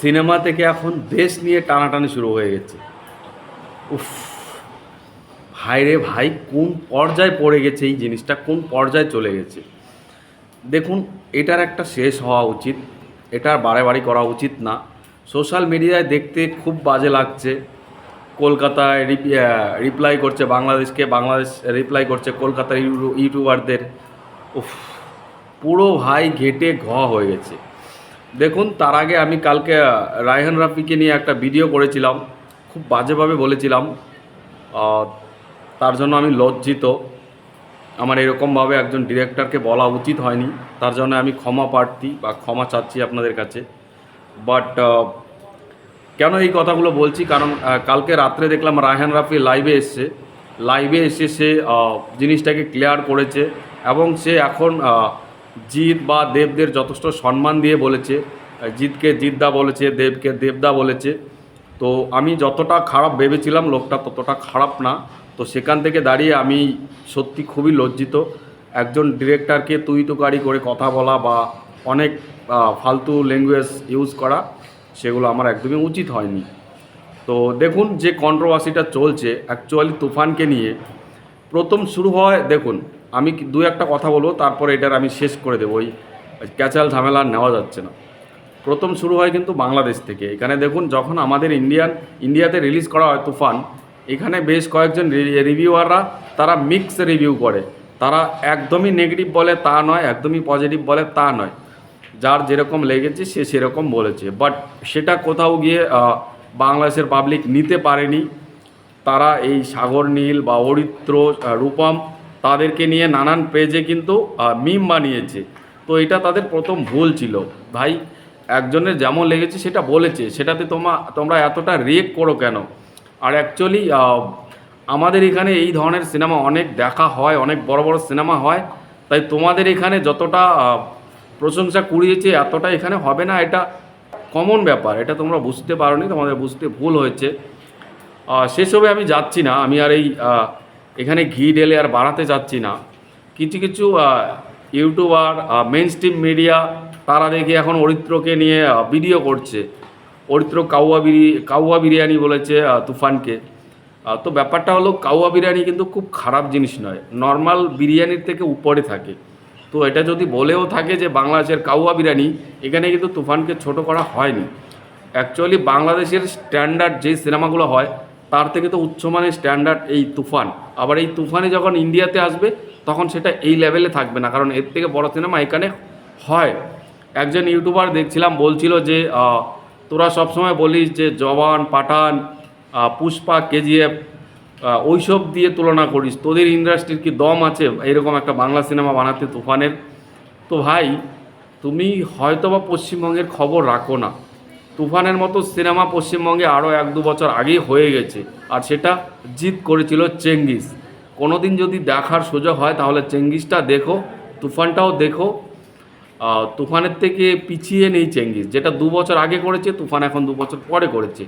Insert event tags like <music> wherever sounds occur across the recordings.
Cinema থেকে এখন দেশ নিয়ে টানাটানি শুরু হয়ে গেছে। উফ ভাই রে ভাই, কোন পর্যায়ে পড়ে গেছে এই জিনিসটা, কোন পর্যায়ে চলে গেছে? দেখুন, এটার একটা শেষ হওয়া উচিত এটার বারে বাড়ি করা উচিত না। সোশ্যাল মিডিয়ায় দেখতে খুব বাজে লাগছে। কলকাতায় রিপ্লাই করছে বাংলাদেশকে, বাংলাদেশ রিপ্লাই করছে কলকাতার ইউটিউবারদের উফ, পুরো ভাই ঘেটে ঘ হয়ে গেছে। দেখুন, তার আগে আমি কালকে রায়হান রাফিকে নিয়ে একটা ভিডিও করেছিলাম, খুব বাজেভাবে বলেছিলাম তার জন্য আমি লজ্জিত। আমার এরকমভাবে একজন ডিরেক্টরকে বলা উচিত হয়নি, তার জন্য আমি ক্ষমা প্রার্থী বা ক্ষমা চাচ্ছি আপনাদের কাছে। বাট কেন এই কথাগুলো বলছি? কারণ কালকে রাত্রে দেখলাম রায়হান রাফি লাইভে এসছে। লাইভে এসে সে জিনিসটাকে ক্লিয়ার করেছে এবং সে এখন জিৎ বা দেবদের যথেষ্ট সম্মান দিয়ে বলেছে আহ, জিৎকে জিতদা বলেছে দেবকে দেবদা বলেছে। তো আমি যতটা খারাপ ভেবেছিলাম লোকটা ততটা খারাপ না। তো সেখান থেকে দাঁড়িয়ে আমি সত্যি খুবই লজ্জিত। একজন ডিরেক্টরকে তুই তুকারি করে কথা বলা বা অনেক ফালতু ল্যাঙ্গুয়েজ ইউজ করা সেগুলো আমার একদমই উচিত হয়নি। তো দেখুন যে কন্ট্রোভার্সিটা চলছে। অ্যাকচুয়ালি তুফানকে নিয়ে প্রথম শুরু হয় দেখুন আমি দু একটা কথা বলব, তারপরে এটার আমি শেষ করে দেবো। ওই ক্যাচাল ঝামেলা নেওয়া যাচ্ছে না। প্রথম শুরু হয় কিন্তু বাংলাদেশ থেকে। এখানে দেখুন, যখন আমাদের ইন্ডিয়ান ইন্ডিয়াতে রিলিজ করা হয় তুফান, এখানে বেশ কয়েকজন রিভিউয়াররা তারা মিক্স রিভিউ করে। তারা একদমই নেগেটিভ বলে তা নয়, একদমই পজিটিভ বলে তা নয়। যার যেরকম লেগেছে, সে সেরকম বলেছে। বাট সেটা কোথাও গিয়ে বাংলাদেশের পাবলিক নিতে পারেনি। তারা এই সাগর নীল বা অরিত্র রূপম তাদেরকে নিয়ে নানান পেজে কিন্তু মিম বানিয়েছে। তো এটা তাদের প্রথম ভুল ছিল। ভাই, একজনের যেমন লেগেছে, সেটা বলেছে। সেটাতে তোমা, তোমরা এতটা রেক করো কেন? আর অ্যাকচুয়ালি আমাদের এখানে এই ধরনের সিনেমা অনেক দেখা হয়, অনেক বড় বড় সিনেমা হয়। তাই তোমাদের এখানে যতটা প্রশংসা কুড়িয়েছে, এতটা এখানে হবে না। এটা কমন ব্যাপার। এটা তোমরা বুঝতে পারোনি, তোমাদের বুঝতে ভুল হয়েছে। সেসবে আমি যাচ্ছি না। আমি আর এই এখানে ঘি ঢেলে আর বাড়াতে যাচ্ছি না। কিছু কিছু ইউটিউবার মেন স্ট্রিম মিডিয়া তারা দেখি এখন অরিত্রকে নিয়ে ভিডিও করছে। অরিত্র কাউয়া বিরি, কাউয়া বিরিয়ানি বলেছে তুফানকে। তো ব্যাপারটা হলো কাউয়া বিরিয়ানি কিন্তু খুব খারাপ জিনিস নয়। নর্মাল বিরিয়ানির থেকে উপরে থাকে। তো এটা যদি বলেও থাকে যে বাংলাদেশের কাউয়া বিরিয়ানি, এখানে কিন্তু তুফানকে ছোট করা হয়নি। অ্যাকচুয়ালি বাংলাদেশের স্ট্যান্ডার্ড যে সিনেমাগুলো হয় তার থেকে তো উচ্চমানের স্ট্যান্ডার্ড এই তুফান। আবার এই তুফানে যখন ইন্ডিয়াতে আসবে, তখন সেটা এই লেভেলে থাকবে না, কারণ এর থেকে বড় সিনেমা এখানে হয়। একজন ইউটিউবার দেখছিলাম, বলছিল যে তোরা সবসময় বলিস যে, জওয়ান, পাঠান পুষ্পা, কেজিএফ ওইসব দিয়ে তুলনা করিস। তোদের ইন্ডাস্ট্রির কি দম আছে? এরকম একটা বাংলা সিনেমা বানাতে তুফানের। তো ভাই, তুমি হয়তো বা পশ্চিমবঙ্গের খবর রাখো না। তুফানের মতো সিনেমা পশ্চিমবঙ্গে আরও এক দু বছর আগেই হয়ে গেছে। আর সেটা জিত করেছিল চেঙ্গিস। কোনো দিন যদি দেখার সুযোগ হয়, তাহলে চেঙ্গিসটা দেখো, তুফানটাও দেখো। তুফানের থেকে পিছিয়ে নেই চেঙ্গিস। যেটা দু বছর আগে করেছে, তুফান এখন দু বছর পরে করেছে।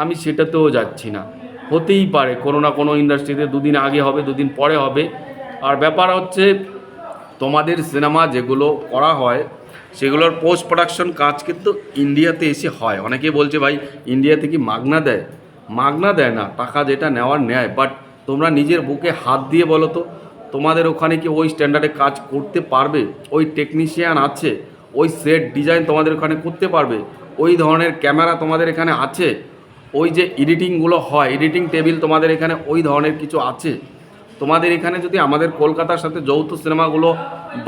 আমি সেটাতেও যাচ্ছি না। হতেই পারে, কোনো না কোনো ইন্ডাস্ট্রিতে দুদিন আগে হবে, দুদিন পরে হবে। আর ব্যাপার হচ্ছে, তোমাদের সিনেমা যেগুলো করা হয় সেগুলোর পোস্ট প্রোডাকশন কাজ কিন্তু ইন্ডিয়াতে এসে হয়। অনেকে বলছে, ভাই ইন্ডিয়াতে কি মাগনা দেয়? মাগনা দেয় না, টাকা যেটা নেওয়ার নেয় বাট তোমরা নিজের বুকে হাত দিয়ে বলো তো, তোমাদের ওখানে কি ওই স্ট্যান্ডার্ডে কাজ করতে পারবে? ওই টেকনিশিয়ান আছে, ওই সেট ডিজাইন তোমাদের ওখানে করতে পারবে, ওই ধরনের ক্যামেরা তোমাদের এখানে আছে, ওই যে এডিটিংগুলো হয় এডিটিং টেবিল তোমাদের এখানে ওই ধরনের কিছু আছে। তোমাদের এখানে যদি আমাদের কলকাতার সাথে যৌথ সিনেমাগুলো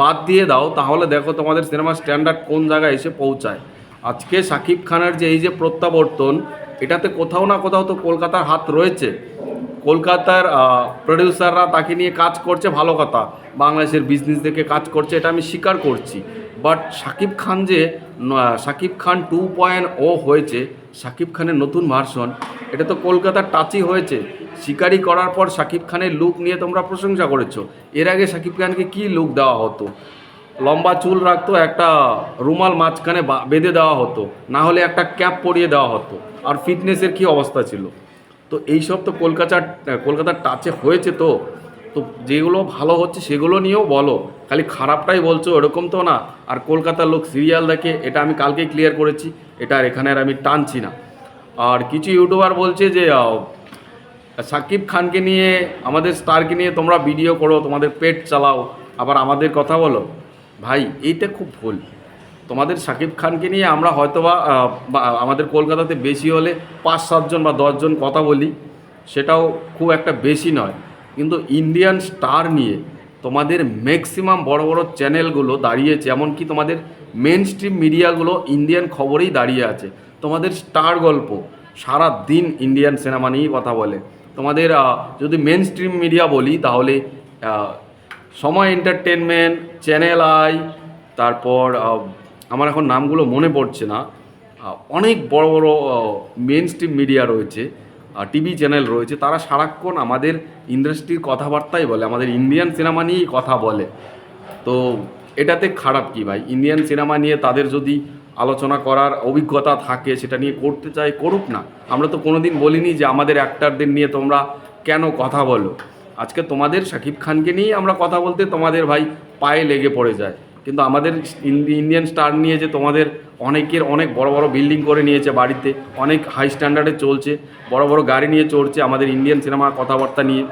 বাদ দিয়ে দাও, তাহলে দেখো তোমাদের সিনেমার স্ট্যান্ডার্ড কোন জায়গায় এসে পৌঁছায়। আজকে শাকিব খানের যে এই যে প্রত্যাবর্তন, এটাতে কোথাও না কোথাও তো কলকাতার হাত রয়েছে। কলকাতার প্রডিউসাররা তাকে নিয়ে কাজ করছে, ভালো কথা। বাংলাদেশের বিজনেস দেখে কাজ করছে, এটা আমি স্বীকার করছি। বাট শাকিব খান যে শাকিব খান টু পয়েন্ট ও হয়েছে শাকিব খানের নতুন ভার্সন এটা তো কলকাতার টাচই হয়েছে। শিকারি করার পর শাকিব খানের লুক নিয়ে তোমরা প্রশংসা করেছ। এর আগে শাকিব খানকে কী লুক দেওয়া হতো? লম্বা চুল রাখতো, একটা রুমাল মাঝখানে বেঁধে দেওয়া হতো, না হলে একটা ক্যাপ পরিয়ে দেওয়া হতো। আর ফিটনেসের কী অবস্থা ছিল? তো এইসব তো কলকাতার কলকাতার টাচে হয়েছে তো। তো যেগুলো ভালো হচ্ছে সেগুলো নিয়েও বলো। খালি খারাপটাই বলছো এরকম তো না। আর কলকাতার লোক সিরিয়াল দেখে এটা আমি কালকেই ক্লিয়ার করেছি এটা আর এখানে আর আমি টানছি না। আর কিছু ইউটিউবার বলছে যে সাকিব খানকে নিয়ে আমাদের স্টারকে নিয়ে তোমরা ভিডিও করো তোমাদের পেট চালাও। আবার আমাদের কথা বলো। ভাই এইটা খুব ভুল। তোমাদের সাকিব খানকে নিয়ে আমরা হয়তোবা আহ, বা আমাদের কলকাতাতে বেশি হলে পাঁচ সাতজন বা দশজন কথা বলি সেটাও খুব একটা বেশি নয়। কিন্তু ইন্ডিয়ান স্টার নিয়ে তোমাদের ম্যাক্সিমাম বড় বড় চ্যানেলগুলো দাঁড়িয়েছে, এমনকি তোমাদের মেন স্ট্রিম মিডিয়াগুলো ইন্ডিয়ান খবরেই দাঁড়িয়ে আছে। তোমাদের স্টার গল্প সারা দিন ইন্ডিয়ান সিনেমা নিয়েই কথা বলে। তোমাদের যদি মেন স্ট্রিম মিডিয়া বলি, তাহলে সময় এন্টারটেনমেন্ট চ্যানেল আই তারপর আমার এখন নামগুলো মনে পড়ছে না। অনেক বড় বড় মেন স্ট্রিম মিডিয়া রয়েছে। টিভি চ্যানেল রয়েছে, তারা সারাক্ষণ আমাদের ইন্ডাস্ট্রির কথাবার্তাই বলে, আমাদের ইন্ডিয়ান সিনেমা নিয়েই কথা বলে। তো এটাতে খারাপ কি ভাই? ইন্ডিয়ান সিনেমা নিয়ে তাদের যদি আলোচনা করার অভিজ্ঞতা থাকে, সেটা নিয়ে করতে চায় করুক না। আমরা তো কোনোদিন বলিনি যে আমাদের অ্যাক্টারদের নিয়ে তোমরা কেন কথা বলো। আজকে তোমাদের শাকিব খানকে নিয়েই আমরা কথা বলতে তোমাদের ভাই পায়ে লেগে পড়ে যায়। কিন্তু আমাদের ইন্ডিয়ান স্টার নিয়ে যে তোমাদের অনেকের অনেক বড় বড় বিল্ডিং করে নিয়েছে বাড়িতে, অনেক হাই স্ট্যান্ডার্ডে চলছে, বড় বড় গাড়ি নিয়ে চড়ছে আমাদের ইন্ডিয়ান সিনেমা কথাবার্তা নিয়ে,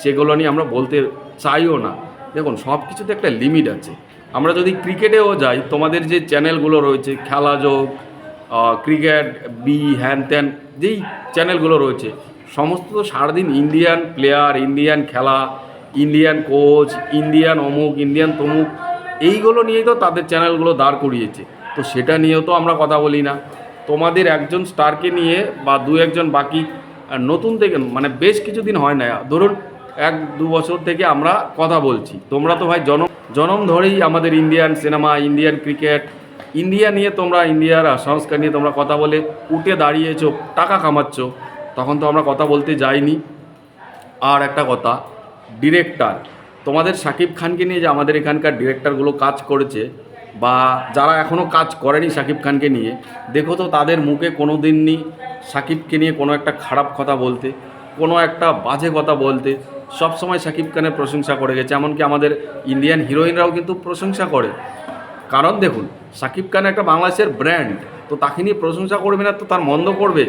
সেগুলো নিয়ে আমরা বলতে চাইও না। দেখুন সব কিছুতে একটা লিমিট আছে। আমরা যদি ক্রিকেটেও যাই, তোমাদের যে চ্যানেলগুলো রয়েছে, খেলা যোগ ক্রিকেট বি হ্যান ত্যান যেই চ্যানেলগুলো রয়েছে, সমস্ত তো সারাদিন ইন্ডিয়ান প্লেয়ার ইন্ডিয়ান খেলা ইন্ডিয়ান কোচ ইন্ডিয়ান অমুক ইন্ডিয়ান তমুক এইগুলো নিয়েই তো তাদের চ্যানেলগুলো দাঁড় করিয়েছে। তো সেটা নিয়েও তো আমরা কথা বলি না। তোমাদের একজন স্টারকে নিয়ে বা দু একজন বাকি নতুন থেকে মানে বেশ কিছুদিন হয় না। ধরুন, এক দু বছর থেকে আমরা কথা বলছি। তোমরা তো ভাই জনম জনম ধরেই আমাদের Indian cinema Indian cricket India নিয়ে তোমরা ইন্ডিয়ার সংস্কার নিয়ে তোমরা কথা বলে, উঠে দাঁড়িয়েছো, টাকা কামাচ্ছ, তখন তো আমরা কথা বলতে যাইনি। আর একটা কথা ডিরেক্টর তোমাদের শাকিব খানকে নিয়ে যে আমাদের এখানকার ডিরেক্টরগুলো কাজ করেছে, বা যারা এখনও কাজ করেনি শাকিব খানকে নিয়ে, দেখো তো তাদের মুখে কোনো দিনই সাকিবকে নিয়ে কোনো একটা খারাপ কথা বলতে, কোনো একটা বাজে কথা বলতে সব সময় শাকিব খানের প্রশংসা করে গেছে। এমনকি আমাদের ইন্ডিয়ান হিরোইনরাও কিন্তু প্রশংসা করে। কারণ দেখুন শাকিব খান একটা বাংলাদেশের ব্র্যান্ড তো তাকে নিয়ে প্রশংসা করবে না তো তার মন্দ করবে।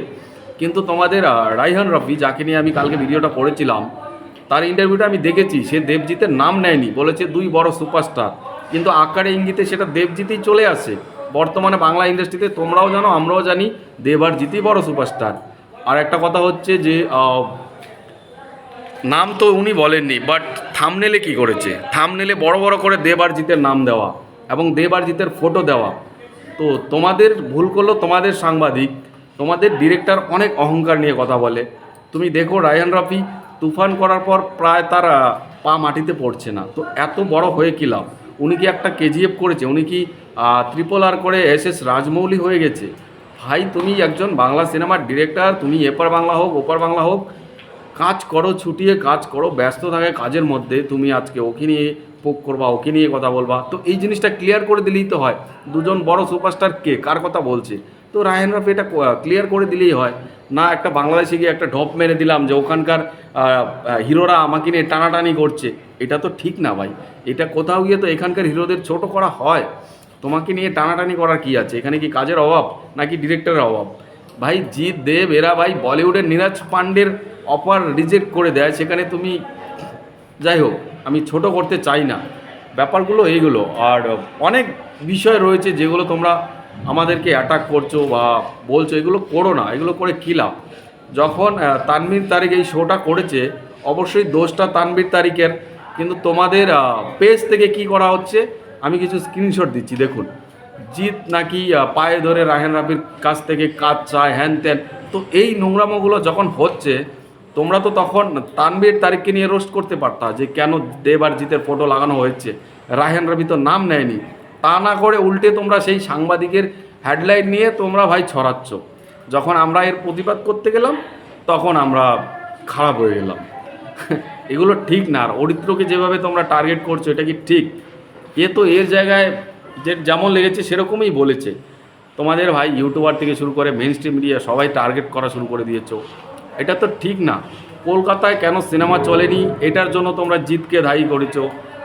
কিন্তু তোমাদের রাইহান রফি, যাকে নিয়ে আমি কালকে ভিডিওটা করেছিলাম তার ইন্টারভিউটা আমি দেখেছি, সে দেবজিতের নাম নেয়নি, বলেছে দুই বড় সুপারস্টার কিন্তু আকারে ইঙ্গিতে সেটা দেবজিতেই চলে আসে। বর্তমানে বাংলা ইন্ডাস্ট্রিতে তোমরাও জানো, আমরাও জানি দেব আর জিতই বড় সুপারস্টার আর একটা কথা হচ্ছে যে নাম তো উনি বলেননি বাট থামনেলে কি করেছে? থামনেলে বড় বড় করে দেব আর জিতের নাম দেওয়া এবং দেব আর জিতের ফটো দেওয়া। তো তোমাদের ভুল করল তোমাদের সাংবাদিক, তোমাদের ডিরেক্টর অনেক অহংকার নিয়ে কথা বলে। তুমি দেখো রায়ান রাফি তুফান করার পর প্রায় তার পা মাটিতে পড়ছে না। তো এত বড় হয়ে কি লাভ? উনি কি একটা কেজিএফ করেছে? উনি কি ত্রিপল আর করে এস এস রাজমৌলি হয়ে গেছে? ভাই, তুমি একজন বাংলা সিনেমার ডিরেক্টর, তুমি এপার বাংলা হোক, ওপার বাংলা হোক, কাজ করো, ছুটিয়ে কাজ করো, ব্যস্ত থাকে কাজের মধ্যে, তুমি আজকে ওকে নিয়ে পোক করবা, ওকে নিয়ে কথা বলবা। তো এই জিনিসটা ক্লিয়ার করে দিলেই তো হয়। দুজন বড় সুপারস্টার কে? কার কথা বলছে? তো রায়হান রাফি এটা ক্লিয়ার করে দিলেই হয়। না, একটা বাংলাদেশে গিয়ে একটা ঢপ মেরে দিলাম যে ওখানকার হিরোরা আমাকে নিয়ে টানাটানি করছে। এটা তো ঠিক না ভাই। এটা কোথাও গিয়ে তো এখানকার হিরোদের ছোট করা হয়। তোমাকে নিয়ে টানাটানি করার কি আছে? এখানে কি কাজের অভাব? নাকি ডিরেক্টরের অভাব? ভাই, জিৎ দেব, এরা ভাই বলিউডের নীরাজ পান্ডের অপার রিজেক্ট করে দেয়। সেখানে তুমি, যাই হোক, আমি ছোট করতে চাই না। ব্যাপারগুলো এইগুলো। আর অনেক বিষয় রয়েছে যেগুলো তোমরা আমাদেরকে অ্যাটাক করছ বা বলছো এগুলো করো না এগুলো করে কী লাভ? যখন আহ, তানভীর তারিখ এই শোটা করেছে অবশ্যই দোষটা তানভীর তারিখের কিন্তু তোমাদের পেজ থেকে কি করা হচ্ছে আমি কিছু স্ক্রিনশট দিচ্ছি দেখুন। জিৎ নাকি পায়ে ধরে রাহেন রাফির কাছ থেকে কাজ চায় হ্যান ত্যান। তো এই নোংরামোগুলো যখন হচ্ছে তোমরা তো তখন তানবীর তারিখকে নিয়ে রোস্ট করতে পারতা যে কেন দেব আর জিতের ফটো লাগানো হয়েছে। রাহেন রবি তো নাম নেয়নি। তা না করে উল্টে তোমরা সেই সাংবাদিকের হেডলাইন নিয়ে তোমরা ভাই ছড়াচ্ছ। যখন আমরা এর প্রতিবাদ করতে গেলাম, তখন আমরা খারাপ হয়ে গেলাম। <laughs> এগুলো ঠিক না। আর অরিত্রকে যেভাবে তোমরা টার্গেট করছ, এটা কি ঠিক? এ তো এর জায়গায় যে যেমন লেগেছে, সেরকমই বলেছে। তোমাদের ভাই ইউটিউবার থেকে শুরু করে মেন স্ট্রিম মিডিয়া সবাই টার্গেট করা শুরু করে দিয়েছ। এটা তো ঠিক না। কলকাতায় কেন সিনেমা চলেনি? এটার জন্য তোমরা জিতকে দায়ী করেছ।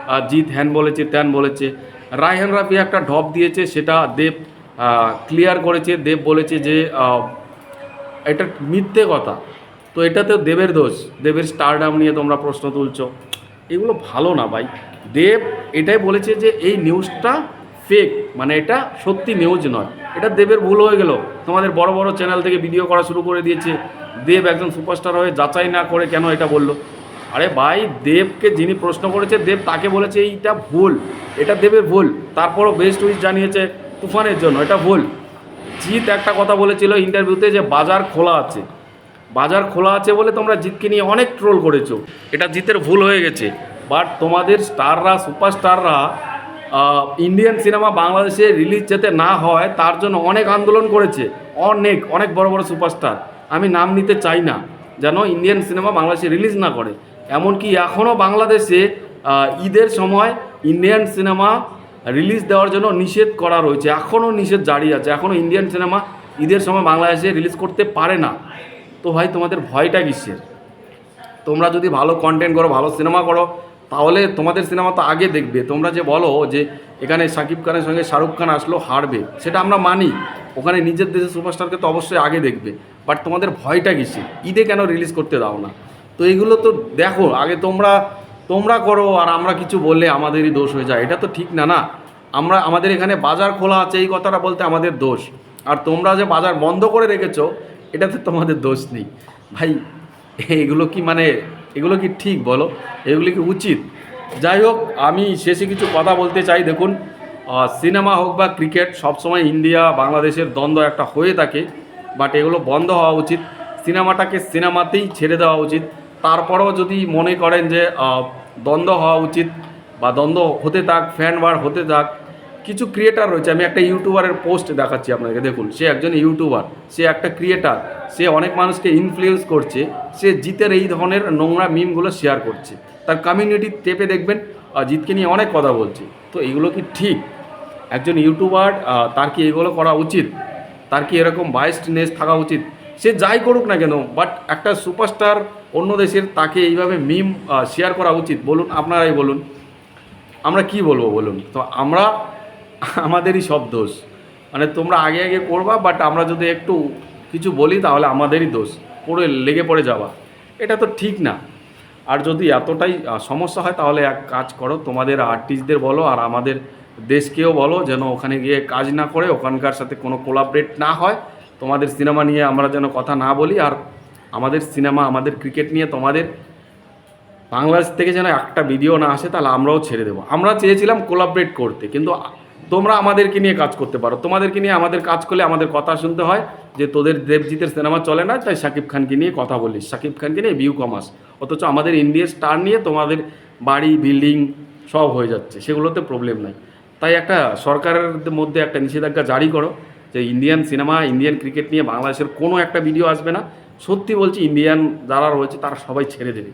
আর জিত হ্যান বলেছে, ত্যান বলেছে। রায়হান রাফি একটা ঢপ দিয়েছে, সেটা দেব ক্লিয়ার করেছে। দেব বলেছে যে এটা মিথ্যে কথা। তো এটাতে দেবের দোষ। দেবের স্টারডাম নিয়ে তোমরা প্রশ্ন তুলছ। এগুলো ভালো না ভাই। দেব এটাই বলেছে যে, এই নিউজটা ফেক মানে এটা সত্যি নিউজ নয়। এটা দেবের ভুল হয়ে গেল। তোমাদের বড় বড় চ্যানেল থেকে ভিডিও করা শুরু করে দিয়েছে। দেব একজন সুপারস্টার হয়ে যাচাই না করে কেন এটা বলল? আরে ভাই, দেবকে যিনি প্রশ্ন করেছে, দেব তাকে বলেছে, এইটা ভুল, এটা দেবের ভুল। তারপরও বেস্ট উইচ জানিয়েছে, তুফানের জন্য, এটা ভুল। জিৎ একটা কথা বলেছিল ইন্টারভিউতে যে, বাজার খোলা আছে। বাজার খোলা আছে বলে তোমরা জিতকে নিয়ে অনেক ট্রোল করেছ। এটা জিতের ভুল হয়ে গেছে। বাট তোমাদের স্টাররা সুপারস্টাররা ইন্ডিয়ান সিনেমা বাংলাদেশে রিলিজ যাতে না হয়, তার জন্য অনেক আন্দোলন করেছে। অনেক অনেক বড় বড় সুপারস্টার আমি নাম নিতে চাই না, যেন ইন্ডিয়ান সিনেমা বাংলাদেশে রিলিজ না করে। এমনকি এখনও বাংলাদেশে ঈদের সময় ইন্ডিয়ান সিনেমা রিলিজ দেওয়ার জন্য নিষেধ করা রয়েছে। এখনও নিষেধ জারি আছে। এখনও ইন্ডিয়ান সিনেমা ঈদের সময় বাংলাদেশে রিলিজ করতে পারে না। তো ভাই, তোমাদের ভয়টা কিসের? তোমরা যদি ভালো কন্টেন্ট করো, ভালো সিনেমা করো, তাহলে তোমাদের সিনেমা তো আগে দেখবে। তোমরা যে বলো যে, এখানে সাকিব খানের সঙ্গে শাহরুখ খান আসলো, হারবে। সেটা আমরা মানি। ওখানে নিজের দেশের সুপারস্টারকে তো অবশ্যই আগে দেখবে। বাট তোমাদের ভয়টা কিসে ঈদে কেন রিলিজ করতে দাও না? তো এগুলো তো দেখো, আগে তোমরা তোমরা করো আর আমরা কিছু বললে আমাদেরই দোষ হয়ে যায়। এটা তো ঠিক না না? আমরা, আমাদের এখানে বাজার খোলা আছে, এই কথাটা বলতে আমাদের দোষ। আর তোমরা যে বাজার বন্ধ করে রেখেছো, এটাতে তোমাদের দোষ নেই। ভাই, এগুলো কি মানে এগুলো কি ঠিক বলো? এগুলো কি উচিত? যাই হোক, আমি শেষে কিছু কথা বলতে চাই, দেখুন। সিনেমা হোক বা ক্রিকেট, সবসময় ইন্ডিয়া, বাংলাদেশের দ্বন্দ্ব একটা হয়ে থাকে, বাট এগুলো বন্ধ হওয়া উচিত। সিনেমাটাকে সিনেমাতেই ছেড়ে দেওয়া উচিত। তারপরেও যদি মনে করেন যে দ্বন্দ্ব হওয়া উচিত বা দ্বন্দ্ব হতে থাক ফ্যান বার হতে থাক, কিছু ক্রিয়েটার রয়েছে। আমি একটা ইউটিউবারের পোস্ট দেখাচ্ছি আপনাকে দেখুন, সে একজন ইউটিউবার সে একটা ক্রিয়েটার সে অনেক মানুষকে ইনফ্লুয়েন্স করছে, সে জিতের এই ধরনের নোংরা মিমগুলো শেয়ার করছে। তার কমিউনিটি টেপে দেখবেন জিতকে নিয়ে অনেক কথা বলছে। তো এগুলো কি ঠিক? একজন ইউটিউবার তার কি এগুলো করা উচিত? তার কি এরকম বায়াসনেস থাকা উচিত? সে যাই করুক না কেন বাট একটা সুপারস্টার অন্য দেশের তাকে এইভাবে মিম শেয়ার করা উচিত। বলুন, আপনারাই বলুন। আমরা কি বলব বলুন? তো আমরা, আমাদেরই সব দোষ। মানে তোমরা আগে আগে করবা বাট আমরা যদি একটু কিছু বলি, তাহলে আমাদেরই দোষ। পড়ে লেগে পড়ে যাওয়া। এটা তো ঠিক না। আর যদি এতটাই সমস্যা হয়, তাহলে এক কাজ করো, তোমাদের আর্টিস্টদের বলো, আর আমাদের দেশকেও বলো, যেন ওখানে গিয়ে কাজ না করে, ওখানকার সাথে কোনো কোলাবরেট না হয়। তোমাদের সিনেমা নিয়ে আমরা যেন কথা না বলি, আর আমাদের সিনেমা, আমাদের ক্রিকেট নিয়ে তোমাদের বাংলাদেশ থেকে যেন একটা ভিডিও না আসে, তাহলে আমরাও ছেড়ে দেবো। আমরা চেয়েছিলাম কোলাবরেট করতে, কিন্তু তোমরা আমাদেরকে নিয়ে কাজ করতে পারো। তোমাদেরকে নিয়ে আমাদের কাজ করলে আমাদের কথা শুনতে হয় যে, তোদের দেবজিতের সিনেমা চলে না, তাই শাকিব খানকে নিয়ে কথা বলিস। শাকিব খানকে নিয়ে ভিউ কমাস। অথচ আমাদের ইন্ডিয়ার স্টার নিয়ে তোমাদের বাড়ি, বিল্ডিং সব হয়ে যাচ্ছে, সেগুলোতে প্রবলেম নাই। তাই একটা সরকারের মধ্যে একটা নিষেধাজ্ঞা জারি করো যে ইন্ডিয়ান সিনেমা ইন্ডিয়ান ক্রিকেট নিয়ে বাংলাদেশের কোনো একটা ভিডিও আসবে না। সত্যি বলছি ইন্ডিয়ান যারা রয়েছে, তারা সবাই ছেড়ে দেবে।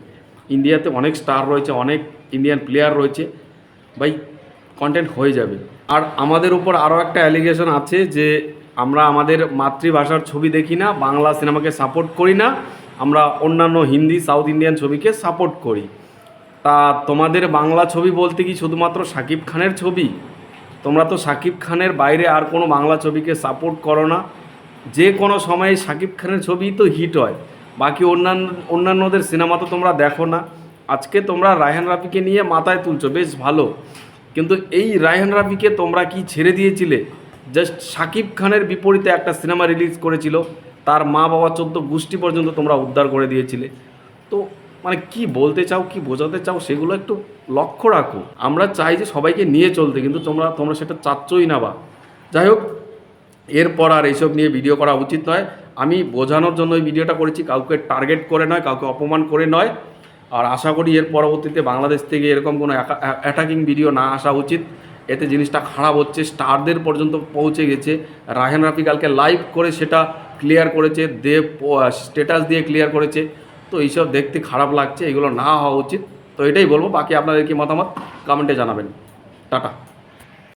ইন্ডিয়াতে অনেক স্টার রয়েছে, অনেক ইন্ডিয়ান প্লেয়ার রয়েছে। ভাই কন্টেন্ট হয়ে যাবে। আর আমাদের উপর আরও একটা অ্যালিগেশন আছে যে, আমরা আমাদের মাতৃভাষার ছবি দেখি না, বাংলা সিনেমাকে সাপোর্ট করি না, আমরা অন্যান্য হিন্দি সাউথ ইন্ডিয়ান ছবিকে সাপোর্ট করি। তা তোমাদের বাংলা ছবি বলতে কি শুধুমাত্র শাকিব খানের ছবি? তোমরা তো শাকিব খানের বাইরে আর কোনো বাংলা ছবিকে সাপোর্ট করো না। যে কোনো সময়ে শাকিব খানের ছবি তো হিট হয়। বাকি অন্যান্য, অন্যান্যদের সিনেমা তো তোমরা দেখো না। আজকে তোমরা রায়হান রাফিকে নিয়ে মাথায় তুলছো, বেশ ভালো। কিন্তু এই রায়হান রাফিকে তোমরা কি ছেড়ে দিয়েছিলে? জাস্ট শাকিব খানের বিপরীতে একটা সিনেমা রিলিজ করেছিল। তার মা বাবা চোদ্দ গোষ্ঠী পর্যন্ত তোমরা উদ্ধার করে দিয়েছিলে। তো মানে কি বলতে চাও, কি বোঝাতে চাও, সেগুলো একটু লক্ষ্য রাখো। আমরা চাই যে সবাইকে নিয়ে চলতে, কিন্তু তোমরা তোমরা সেটা চাচ্ছই না বা। যাই হোক, এরপর আর এইসব নিয়ে ভিডিও করা উচিত নয়। আমি বোঝানোর জন্য এই ভিডিওটা করেছি, কাউকে টার্গেট করে নয়, কাউকে অপমান করে নয়। আর আশা করি এর পরবর্তীতে বাংলাদেশ থেকে এরকম কোনো অ্যাটাকিং ভিডিও না আসা উচিত। এতে জিনিসটা খারাপ হচ্ছে, স্টারদের পর্যন্ত পৌঁছে গেছে। রায়হান রাফি কালকে লাইভ করে সেটা ক্লিয়ার করেছে, দেব স্টেটাস দিয়ে ক্লিয়ার করেছে। তো এইসব দেখতে খারাপ লাগছে, এগুলো না হওয়া উচিত। তো এটাই বলব, বাকি আপনাদের কি মতামত? কমেন্টে জানাবেন। টাটা।